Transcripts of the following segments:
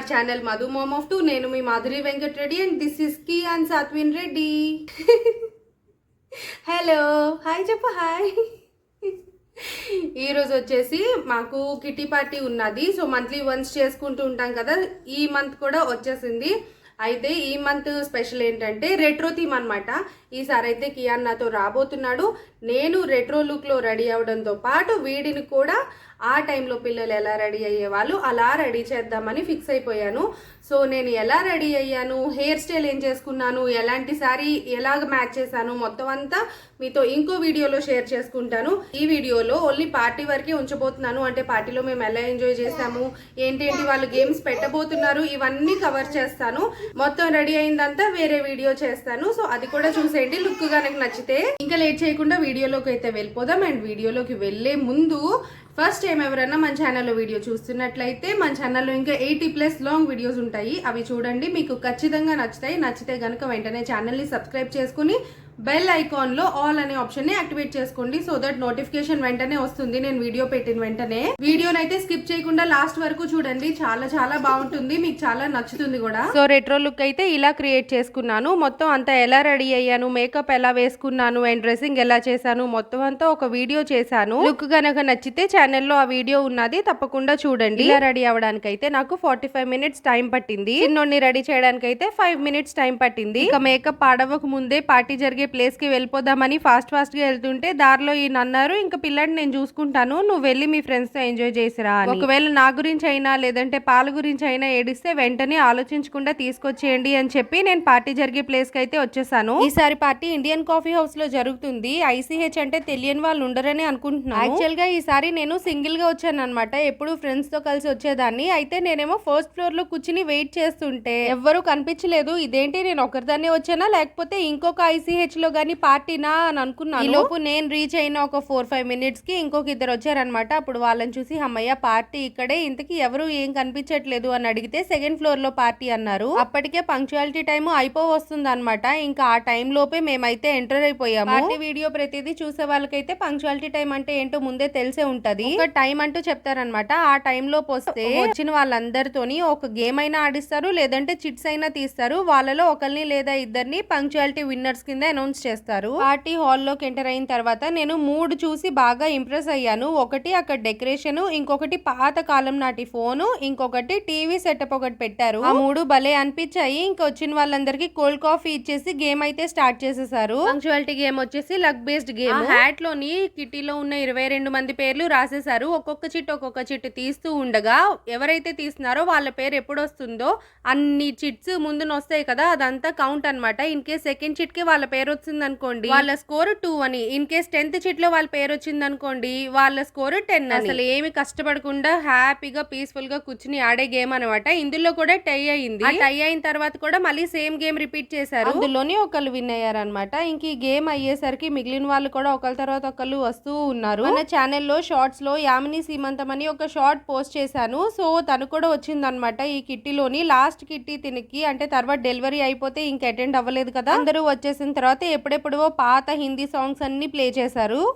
Everyone our channel Madhu mom of two నేను మీ Madhuri Venkat Reddy and this ఇస్కి and Satvin Reddy hello hi చెప్పు hi ఈరోజు వచ్చేసి మాకు కిటీ పార్టీ ఉన్నది. సో మంత్లీ వన్స్ చేసుకుంటూ ఉంటాం కదా ఈ మంత్ కూడా వచ్చేసింది. అయితే ఈ మంత్ స్పెషల్ ఏంటంటే రెట్రో థీమ్ అనమాట ఈసారి అయితే కియాన్ నాతో రాబోతున్నాడు. నేను రెట్రో లుక్లో రెడీ అవడంతో పాటు వీడిని కూడా ఆ టైంలో పిల్లలు ఎలా రెడీ అయ్యేవాళ్ళు అలా రెడీ చేద్దామని ఫిక్స్ అయిపోయాను. సో నేను ఎలా రెడీ అయ్యాను? హెయిర్ స్టైల్ ఏం చేసుకున్నాను? ఎలాంటి సారీ ఎలాగ మ్యాచ్ చేశాను? మొత్తం అంతా మీతో ఇంకో వీడియోలో షేర్ చేసుకుంటాను. ఈ వీడియోలో ఓన్లీ పార్టీ వరకే ఉంచబోతున్నాను. అంటే పార్టీలో మేము ఎలా ఎంజాయ్ చేసాము ఏంటేంటి వాళ్ళు గేమ్స్ పెట్టబోతున్నారు? ఇవన్నీ కవర్ చేస్తాను. మొత్తం రెడీ అయిందంతా వేరే వీడియో చేస్తాను. సో అది కూడా చూసే చేయండి లుక్ కనుక నచ్చితే ఇంకా లేట్ చేయకుండా వీడియోలోకి అయితే వెళ్ళిపోదాం. అండ్ వీడియోలోకి వెళ్ళే ముందు ఫస్ట్ టైం ఎవరైనా మన ఛానల్లో వీడియో చూస్తున్నట్లయితే మన ఛానల్లో ఇంకా ఎయిటీ ప్లస్ లాంగ్ వీడియోస్ ఉంటాయి. అవి చూడండి. మీకు ఖచ్చితంగా నచ్చుతాయి. నచ్చితే కనుక వెంటనే ఛానల్ని సబ్స్క్రైబ్ చేసుకుని బెల్ ఐకాన్లో ఆల్ అనే ఆప్షన్ని యాక్టివేట్ చేసుకోండి సో దట్ నోటిఫికేషన్ వెంటనే వస్తుంది. నేను వీడియో పెట్టిన వెంటనే. వీడియోనైతే స్కిప్ చేయకుండా లాస్ట్ వరకు చూడండి. చాలా చాలా బాగుంటుంది. మీకు చాలా నచ్చుతుంది కూడా. సో రెట్రో లుక్ అయితే ఇలా క్రియేట్ చేసుకున్నాను. మొత్తం అంతా ఎలా రెడీ అయ్యాను? మేకప్ ఎలా వేసుకున్నాను? అండ్ డ్రెస్సింగ్ ఎలా చేశాను? మొత్తం అంతా ఒక వీడియో చేశాను. లుక్ గనక నచ్చితే ఛానల్లో ఆ వీడియో ఉన్నది తప్పకుండా చూడండి. ఇలా రెడీ అవ్వడానికి అయితే నాకు ఫార్టీ ఫైవ్ మినిట్స్ టైం పట్టింది. చిన్నోడిని రెడీ చేయడానికి అయితే ఫైవ్ మినిట్స్ టైం పట్టింది. ఇక మేకప్ ఆడవక ముందే పార్టీ జరిగే ప్లేస్కి వెళ్ళిపోదామని ఫాస్ట్ ఫాస్ట్గా వెళ్తుంటే దారిలో ఈయన అన్నారు ఇంకా పిల్లని నేను చూసుకుంటాను నువ్వు వెళ్ళి మీ ఫ్రెండ్స్తో ఎంజాయ్ చేసిరా. ఒకవేళ నా గురించి అయినా లేదంటే పాల గురించి అయినా ఏడిస్తే వెంటనే ఆలోచించకుండా తీసుకొచ్చేయండి అని చెప్పి నేను పార్టీ జరిగే ప్లేస్కి అయితే వచ్చేసాను. ఈసారి పార్టీ ఇండియన్ కాఫీ హౌస్లో జరుగుతుంది ఐసీహెచ్ అంటే తెలియని వాళ్ళు ఉండరని అనుకుంటున్నాను. యాక్చువల్గా ఈసారి నేను సింగిల్గా వచ్చాను అనమాట ఎప్పుడు ఫ్రెండ్స్తో కలిసి వచ్చేదాన్ని. అయితే నేనేమో ఫస్ట్ ఫ్లోర్లో కూర్చుని వెయిట్ చేస్తుంటే ఎవ్వరూ కనిపించలేదు. ఇదేంటి నేను ఒకరిదాన్నే వచ్చానా? లేకపోతే ఇంకొక ఐసీహెచ్ లో గానీ పార్టీనా అని అనుకున్నాను. ఈ లోపు నేను రీచ్ అయిన ఒక ఫోర్ ఫైవ్ మినిట్స్కి ఇంకొక ఇద్దరు వచ్చారనమాట అప్పుడు వాళ్ళని చూసి అమ్మయ్య పార్టీ ఇక్కడే. ఇంతకీ ఎవరు ఏం కనిపించట్లేదు అని అడిగితే సెకండ్ ఫ్లోర్లో పార్టీ అన్నారు. అప్పటికే పంక్చువాలిటీ టైం అయిపో వస్తుంది అనమాట ఇంకా ఆ టైం లోపే మేమైతే ఎంటర్ అయిపోయాము. పార్టీ వీడియో ప్రతిదీ చూసే వాళ్ళకైతే పంక్చువాలిటీ టైం అంటే ఏంటో ముందే తెలిసే ఉంటది. ఒక టైం అంటూ చెప్తారనమాట ఆ టైం లోపు వస్తే వచ్చిన వాళ్ళందరితోని ఒక గేమ్ అయినా ఆడిస్తారు లేదంటే చిట్స్ అయినా తీస్తారు. వాళ్ళలో ఒకరిని లేదా ఇద్దరిని పంక్చువాలిటీ విన్నర్స్ కింద అనౌన్స్ చేస్తారు. పార్టీ హాల్లోకి ఎంటర్ అయిన తర్వాత నేను మూడు చూసి బాగా ఇంప్రెస్ అయ్యాను. ఒకటి అక్కడ డెకరేషన్ ఇంకొకటి పాత కాలం నాటి ఫోను ఇంకొకటి టీవీ సెటప్ ఒకటి పెట్టారు. ఆ మూడు భలే అనిపించాయి. ఇంకా వచ్చిన వాళ్ళందరికీ కోల్డ్ కాఫీ ఇచ్చేసి గేమ్ అయితే స్టార్ట్ చేసేసారు. పంక్చువాలిటీ గేమ్ వచ్చేసి లక్ బేస్డ్ గేమ్. హ్యాట్లోని కిటీలో ఉన్న ఇరవై రెండు మంది పేర్లు రాసేసారు ఒక్కొక్క చిట్ ఒక్కొక్క చిట్ తీస్తూ ఉండగా ఎవరైతే తీస్తున్నారో వాళ్ళ పేరు ఎప్పుడు వస్తుందో అన్ని చిట్స్ ముందున వస్తాయి కదా అదంతా కౌంట్ అన్నమాట. ఇన్ కేస్ సెకండ్ చిట్కి వాళ్ళ పేరు వచ్చింది అనుకోండి వాళ్ళ స్కోర్ టూ అని. ఇన్ కేస్ టెన్త్ చిట్లో వాళ్ళ పేరు వచ్చింది అనుకోండి వాళ్ళ స్కోర్ టెన్ అసలు ఏమి కష్టపడకుండా హ్యాపీగా పీస్ఫుల్గా కూర్చుని ఆడే గేమ్ అనమాట. ఇందులో కూడా టై అయింది. టై అయిన తర్వాత కూడా మళ్ళీ సేమ్ గేమ్ రిపీట్ చేశారు. అందులోని ఒకళ్ళు విన్ అయ్యారనమాట. ఇంక ఈ గేమ్ అయ్యేసరికి మిగిలిన వాళ్ళు కూడా ఒకళ్ళ తర్వాత ఒకళ్ళు వస్తూ ఉన్నారు. మన ఛానల్లో షార్ట్స్లో యామిని సీమంతం అని ఒక షార్ట్ పోస్ట్ చేశాను. సో తను కూడా వచ్చిందనమాట ఈ కిట్టీలోని. లాస్ట్ కిట్టి తినికి అంటే తర్వాత డెలివరీ అయిపోతే ఇంక అటెండ్ అవ్వలేదు కదా. అందరూ వచ్చేసిన తర్వాత ఎప్పుడెప్పుడో పాత హిందీ సాంగ్స్ అన్ని ప్లే చేశారు.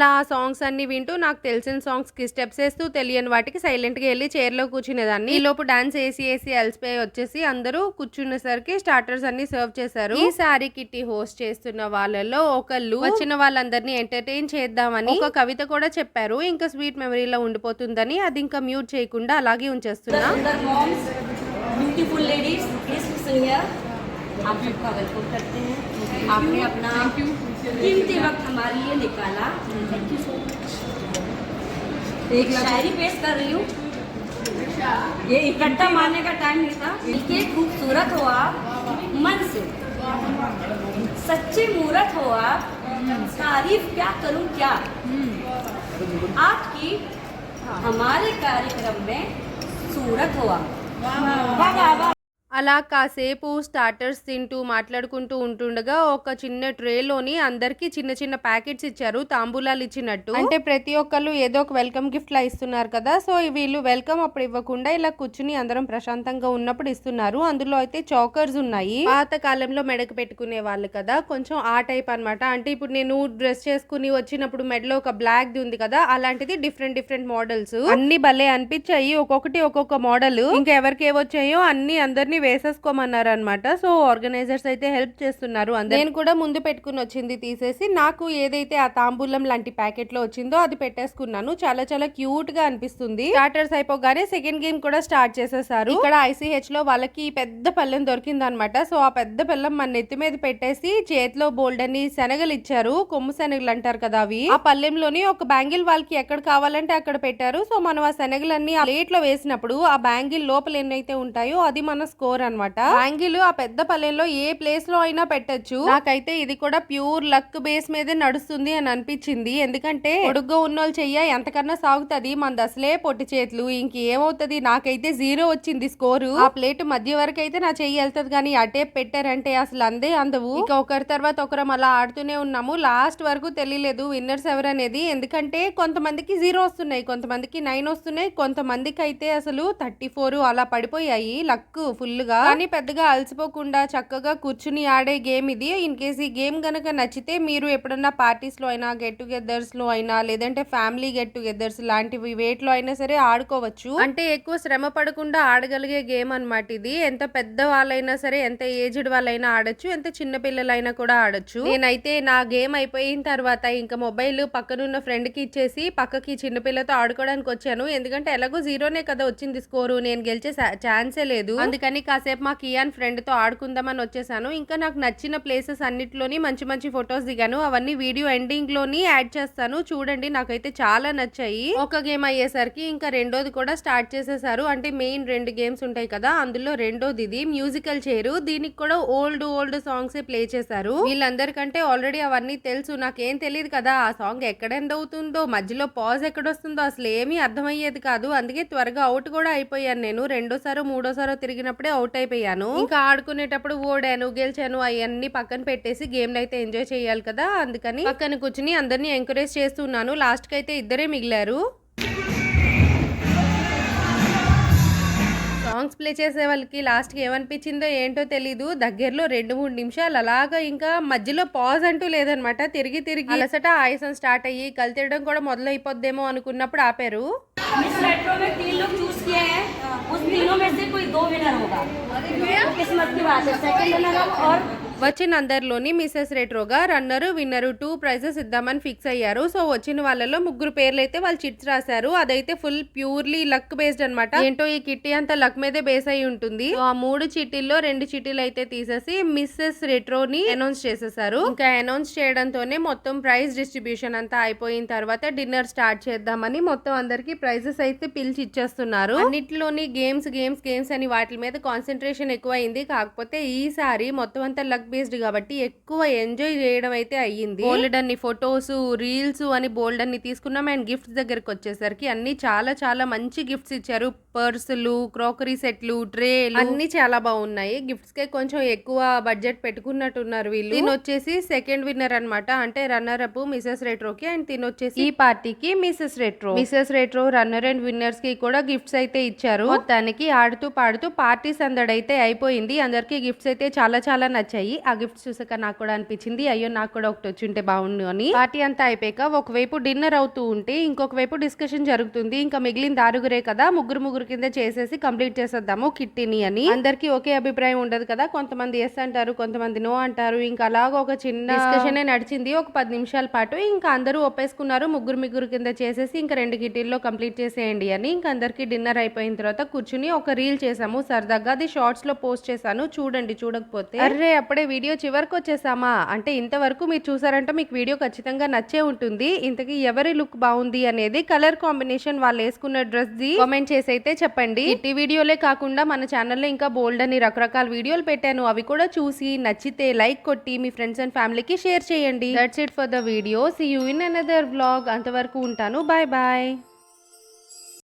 అలా ఆ సాంగ్స్ అన్ని వింటూ నాకు తెలిసిన సాంగ్స్ కి స్టెప్స్ వేస్తూ తెలియని వాటికి సైలెంట్ గా వెళ్ళి చైర్ లో కూర్చునేదాన్ని ఈ లోపు డాన్స్ వేసి వేసి అలసిపోయి వచ్చేసి అందరూ కూర్చునేసరికి స్టార్టర్స్ అన్ని సర్వ్ చేశారు ఈసారి కిట్టి హోస్ట్ చేస్తున్న వాళ్ళలో ఒకళ్ళు వచ్చిన వాళ్ళందరినీ ఎంటర్టైన్ చేద్దామని ఒక కవిత కూడా చెప్పారు ఇంకా స్వీట్ మెమరీలో ఉండిపోతుందని అది ఇంకా మ్యూట్ చేయకుండా అలాగే ఉంచేస్తున్నా सुंदर मॉम्स ब्यूटीफुल कीमती वक्त हमारे लिए निकाला। थैंक यू सो मच एक शायरी पेश कर रही हूँ। ये इकट्ठा मारने का टाइम नहीं था। दिल खूबसूरत हो आप। मन से। सच्चे मूरत हो आप। तारीफ़ क्या करूँ क्या? आपकी हमारे कार्यक्रम में सूरत हो आप। वाह। वाह। అలా కాసేపు స్టార్టర్స్ తింటూ మాట్లాడుకుంటూ ఉంటుండగా ఒక చిన్న ట్రేలోని అందరికి చిన్న చిన్న ప్యాకెట్స్ ఇచ్చారు తాంబూలాలు ఇచ్చినట్టు. అంటే ప్రతి ఒక్కళ్ళు ఏదో ఒక వెల్కమ్ గిఫ్ట్ లా ఇస్తున్నారు కదా సో వీళ్ళు వెల్కమ్ అప్పుడు ఇవ్వకుండా ఇలా కూర్చుని అందరం ప్రశాంతంగా ఉన్నప్పుడు ఇస్తున్నారు. అందులో అయితే చాకర్స్ ఉన్నాయి. పాత కాలంలో మెడకు పెట్టుకునే వాళ్ళు కదా కొంచెం ఆ టైప్ అన్నమాట. అంటే ఇప్పుడు నేను డ్రెస్ చేసుకుని వచ్చినప్పుడు మెడలో ఒక బ్లాక్ ది ఉంది కదా అలాంటిది డిఫరెంట్ డిఫరెంట్ మోడల్స్ అన్ని భలే అనిపించాయి. ఒక్కొక్కటి ఒక్కొక్క మోడల్ ఇంకా ఎవరికి ఏవొచ్చాయో అన్ని అందరినీ వేసేసుకోమన్నారు అనమాట సో ఆర్గనైజర్స్ అయితే హెల్ప్ చేస్తున్నారు. నేను కూడా ముందు పెట్టుకుని వచ్చింది తీసేసి నాకు ఏదైతే ఆ తాంబూలం లాంటి ప్యాకెట్లో వచ్చిందో అది పెట్టేసుకున్నాను. చాలా చాలా క్యూట్గా అనిపిస్తుంది. స్టార్టర్స్ అయిపోగానే సెకండ్ గేమ్ కూడా స్టార్ట్ చేసేసారు. ఇక్కడ ఐసీహెచ్లో వాళ్ళకి పెద్ద పళ్ళెం దొరికింది అనమాట సో ఆ పెద్ద పళ్ళెం మన నెత్తి మీద పెట్టేసి చేతిలో బోల్డ్ అని శనగలు ఇచ్చారు. కొమ్ము శనగలు అంటారు కదా అవి. ఆ పళ్ళెంలోని ఒక బ్యాంగిల్ వాళ్ళకి ఎక్కడ కావాలంటే అక్కడ పెట్టారు. సో మనం ఆ శనగలన్నీ ఆ ప్లేట్లో వేసినప్పుడు ఆ బ్యాంగిల్ లోపల ఎన్నైతే ఉంటాయో అది మన స్కోర్ అన్నమాట. బ్యాంగిల్ ఆ పెద్ద పల్లెంలో ఏ ప్లేస్లో అయినా పెట్టొచ్చు. నాకైతే ఇది కూడా ప్యూర్ లక్ బేస్ మీదే నడుస్తుంది అని అనిపించింది. ఎందుకంటే పొడుగ్గా ఉన్నోళ్ళు చెయ్య ఎంతకన్నా సాగుతుంది. మనది అసలే పొట్టి చేతులు. ఇంకేమవుతుంది? నాకైతే జీరో వచ్చింది స్కోరు. ఆ ప్లేట్ మధ్య వరకు అయితే నా చెయ్యి వెళ్తది కానీ అటే పెట్టారంటే అసలు అందే అందవు. ఇంకా ఒకరి తర్వాత ఒకరం అలా ఆడుతూనే ఉన్నాము. లాస్ట్ వరకు తెలియలేదు విన్నర్స్ ఎవరనేది. ఎందుకంటే కొంతమందికి జీరో వస్తున్నాయి. కొంతమందికి నైన్ వస్తున్నాయి. కొంతమందికి అయితే అసలు థర్టీ ఫోర్ అలా పడిపోయాయి. లక్ ఫుల్ గా కానీ పెద్దగా అలసిపోకుండా చక్కగా కూర్చుని ఆడే గేమ్ ఇది. ఇన్ కేస్ ఈ గేమ్ గనక నచ్చితే మీరు ఎప్పుడన్నా పార్టీస్లో అయినా గెట్ టుగెదర్స్లో అయినా లేదంటే ఫ్యామిలీ గెట్ టుగెదర్స్ లాంటివి వేట్లో అయినా సరే ఆడుకోవచ్చు. అంటే ఎక్కువ శ్రమ పడకుండా ఆడగలిగే గేమ్ అన్నమాట ఇది. ఎంత పెద్ద వాళ్ళైనా సరే ఎంత ఏజ్డ్ వాళ్ళైనా ఆడొచ్చు ఎంత చిన్న పిల్లలైనా కూడా ఆడొచ్చు. నేనైతే నా గేమ్ అయిపోయిన తర్వాత ఇంకా మొబైల్ పక్కనున్న ఫ్రెండ్కి ఇచ్చేసి పక్కకి చిన్న పిల్లతో ఆడుకోవడానికి వచ్చాను. ఎందుకంటే ఎలాగో జీరోనే కదా వచ్చింది స్కోరు నేను గెలిచే ఛాన్సే లేదు. అందుకని కాసేపు మా కియాన్ ఫ్రెండ్తో ఆడుకుందామని వచ్చేసాను. ఇంకా నాకు నచ్చిన ప్లేసెస్ అన్నిటిలోని మంచి మంచి ఫొటోస్ దిగాను. అవన్నీ వీడియో ఎండింగ్లోని యాడ్ చేస్తాను. చూడండి నాకైతే చాలా నచ్చాయి. ఒక గేమ్ అయ్యేసరికి ఇంకా రెండోది కూడా స్టార్ట్ చేసేసారు. అంటే మెయిన్ రెండు గేమ్స్ ఉంటాయి కదా అందులో రెండోది ఇది మ్యూజికల్ చైర్. దీనికి కూడా ఓల్డ్ ఓల్డ్ సాంగ్స్ ప్లే చేశారు. వీళ్ళందరికంటే ఆల్రెడీ అవన్నీ తెలుసు. నాకేం తెలియదు కదా ఆ సాంగ్ ఎక్కడ ఎండ్ అవుతుందో మధ్యలో పాజ్ ఎక్కడ వస్తుందో అసలు ఏమీ అర్థమయ్యేది కాదు. అందుకే త్వరగా అవుట్ కూడా అయిపోయాను నేను. రెండోసారో మూడోసారో తిరిగినప్పుడే అవుట్ అయిపోయాను. ఇంకా ఆడుకునేటప్పుడు ఓడాను గెలిచాను అవన్నీ పక్కన పెట్టేసి గేమ్ అయితే ఎంజాయ్ చేయాలి కదా అందుకని పక్కన కూర్చుని అందరినీ ఎంకరేజ్ చేస్తున్నాను లాస్ట్కి అయితే ఇద్దరే మిగిలారు. సాంగ్స్ ప్లే చేసే వాళ్ళకి లాస్ట్కి ఏమనిపించిందో ఏంటో తెలీదు. దగ్గరలో రెండు మూడు నిమిషాలు అలాగా ఇంకా మధ్యలో పాజ్ అంటూ లేదనమాట. తిరిగి తిరిగి అలసట ఆయాసం స్టార్ట్ అయ్యి కళ్ళు తిరగడం కూడా మొదలైపోద్దేమో అనుకున్నప్పుడు ఆపారు. दो विनर होगा। तो किस्मत की बात है। सेकंड विनर और వచ్చిన అందరిలోని మిస్సెస్ రెట్రోగా రన్నరు విన్నరు టూ ప్రైజెస్ ఇద్దామని ఫిక్స్ అయ్యారు. సో వచ్చిన వాళ్ళలో ముగ్గురు పేర్లు అయితే వాళ్ళు చిట్స్ రాశారు. అదైతే ఫుల్ ప్యూర్లీ లక్ బేస్డ్ అనమాట ఏంటో ఈ కిట్టి అంతా లక్ మీదే బేస్ అయి ఉంటుంది. ఆ మూడు చిట్టీల్లో రెండు చిట్టీలు అయితే తీసేసి మిస్సెస్ రెట్రోని అనౌన్స్ చేసేసారు. ఇంకా అనౌన్స్ చేయడంతోనే మొత్తం ప్రైజ్ డిస్ట్రిబ్యూషన్ అంతా అయిపోయిన తర్వాత డిన్నర్ స్టార్ట్ చేద్దామని మొత్తం అందరికి ప్రైజెస్ అయితే పిలిచి ఇచ్చేస్తున్నారు. అన్నిటిలోని గేమ్స్ గేమ్స్ గేమ్స్ అని వాటి మీద కాన్సన్ట్రేషన్ ఎక్కువైంది. కాకపోతే ఈసారి మొత్తం అంతా లక్ బేస్డ్ కాబట్టి ఎక్కువ ఎంజాయ్ చేయడం అయితే అయ్యింది. బోల్డ్ అన్ని ఫొటోస్ రీల్స్ అని బోల్డ్ అన్ని తీసుకున్నాం. అండ్ గిఫ్ట్స్ దగ్గరకు వచ్చేసరికి అన్ని చాలా చాలా మంచి గిఫ్ట్స్ ఇచ్చారు. పర్సులు క్రోకరీ సెట్లు ట్రే అన్ని చాలా బాగున్నాయి. గిఫ్ట్స్ కే కొంచెం ఎక్కువ బడ్జెట్ పెట్టుకున్నట్టున్నారు వీళ్ళు. దీని వచ్చేసి సెకండ్ విన్నర్ అన్నమాట. అంటే రన్నర్ అప్ మిసెస్ రెట్రోకి అండ్ తిని వచ్చేసి ఈ పార్టీకి Mrs retro. Mrs retro runner and విన్నర్స్కి కూడా గిఫ్ట్స్ అయితే ఇచ్చారు. మొత్తానికి ఆడుతూ పాడుతూ పార్టీ సందడైతే అయిపోయింది. అందరికి గిఫ్ట్స్ అయితే చాలా చాలా నచ్చాయి. ఆ గిఫ్ట్స్ చూసాక నాకు కూడా అనిపించింది అయ్యో నాకు కూడా ఒకటి వచ్చి ఉంటే బాగుండు అని. పార్టీ అంతా అయిపోయాక ఒకవైపు డిన్నర్ అవుతూ ఉంటే ఇంకొక వైపు డిస్కషన్ జరుగుతుంది ఇంకా మిగిలిన దారుగురే కదా ముగ్గురు ముగ్గురు కింద చేసేసి కంప్లీట్ చేసేద్దాము కిట్టిని అని. అందరికి ఒకే అభిప్రాయం ఉండదు కదా కొంతమంది ఎస్ అంటారు కొంతమంది నో అంటారు ఇంకా అలాగ ఒక చిన్న డిస్కషన్ నడిచింది ఒక పది నిమిషాల పాటు ఇంకా అందరూ ఒప్పేసుకున్నారు ముగ్గురు ముగ్గురు కింద చేసేసి ఇంకా రెండు కిటీల్లో కంప్లీట్ చేసేయండి అని. ఇంకా అందరికి డిన్నర్ అయిపోయిన తర్వాత కూర్చుని ఒక రీల్ చేసాము సరదాగా అది షార్ట్స్లో పోస్ట్ చేశాను చూడండి చూడకపోతే. అర్రే అప్పుడే వీడియో చివరికి వచ్చేసామా? అంటే ఇంతవరకు మీరు చూసారంటే మీకు వీడియో ఖచ్చితంగా నచ్చే ఉంటుంది. ఇంతకీ ఎవరి లుక్ బాగుంది అనేది కలర్ కాంబినేషన్ వాళ్ళు వేసుకున్న డ్రెస్ ది కామెంట్ చేసి అయితే చెప్పండి. ఇట్టి వీడియోలే కాకుండా మన ఛానల్లో ఇంకా బోల్డ్ అని రకరకాల వీడియోలు పెట్టాను. అవి కూడా చూసి నచ్చితే లైక్ కొట్టి మీ ఫ్రెండ్స్ అండ్ ఫ్యామిలీకి షేర్ చేయండి. That's it for the video see you in another vlog అంతవరకు ఉంటాను. Bye bye